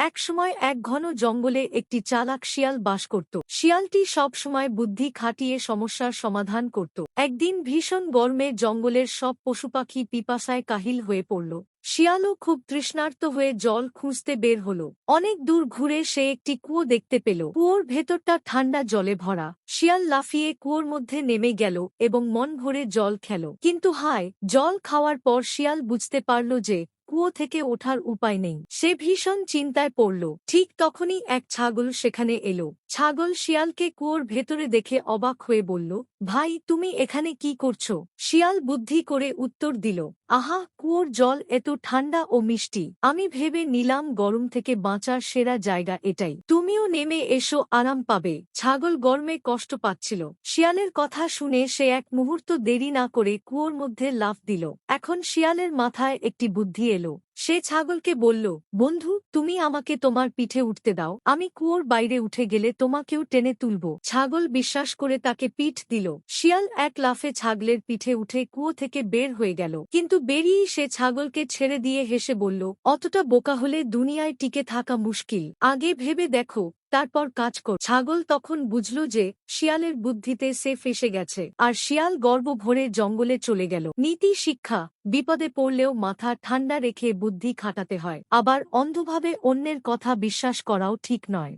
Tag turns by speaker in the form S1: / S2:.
S1: একসময় এক ঘন জঙ্গলে একটি চালাক শিয়াল বাস করত। শিয়ালটি সব সময় বুদ্ধি খাটিয়ে সমস্যার সমাধান করত। একদিন ভীষণ গরমে জঙ্গলের সব পশুপাখি পিপাসায় কাহিল হয়ে পড়ল। শিয়ালও খুব তৃষ্ণার্ত হয়ে জল খুঁজতে বের হল। অনেক দূর ঘুরে সে একটি কুয়ো দেখতে পেল। কুয়োর ভেতরটা ঠান্ডা জলে ভরা। শিয়াল লাফিয়ে কুয়োর মধ্যে নেমে গেল এবং মন ভরে জল খেল। কিন্তু হায়, জল খাওয়ার পর শিয়াল বুঝতে পারল যে কুয়ো থেকে ওঠার উপায় নেই। সে ভীষণ চিন্তায় পড়ল। ঠিক তখনই এক ছাগল সেখানে এলো। ছাগল শিয়ালকে কুয়োর ভেতরে দেখে অবাক হয়ে বলল, ভাই, তুমি এখানে কি করছ? শিয়াল বুদ্ধি করে উত্তর দিল, আহা, কুয়োর জল এত ঠান্ডা ও মিষ্টি। আমি ভেবে নিলাম গরম থেকে বাঁচার সেরা জায়গা এটাই। তুমিও নেমে এসো, আরাম পাবে। ছাগল গরমে কষ্ট পাচ্ছিল। শিয়ালের কথা শুনে সে এক মুহূর্ত দেরি না করে কুয়োর মধ্যে লাফ দিল। এখন শিয়ালের মাথায় একটি বুদ্ধি এলো। সে ছাগলকে বলল, বন্ধু, তুমি আমাকে তোমার পিঠে উঠতে দাও। আমি কুয়োর বাইরে উঠে গেলে তোমাকেও টেনে তুলব। ছাগল বিশ্বাস করে তাকে পিঠ দিল। শিয়াল এক লাফে ছাগলের পিঠে উঠে কুয়ো থেকে বের হয়ে গেল। কিন্তু বেরিয়েই সে ছাগলকে ছেড়ে দিয়ে হেসে বলল, অতটা বোকা হলে দুনিয়ায় টিকে থাকা মুশকিল। আগে ভেবে দেখো তারপর কাজ কর। ছাগল তখন বুঝল যে শিয়ালের বুদ্ধিতে সে ফেসে গেছে। আর শিয়াল গর্ব ভরে জঙ্গলে চলে গেল। নীতি শিক্ষা, বিপদে পড়লেও মাথা ঠান্ডা রেখে বুদ্ধি খাটাতে হয়। আবার অন্ধভাবে অন্যের কথা বিশ্বাস করাও ঠিক নয়।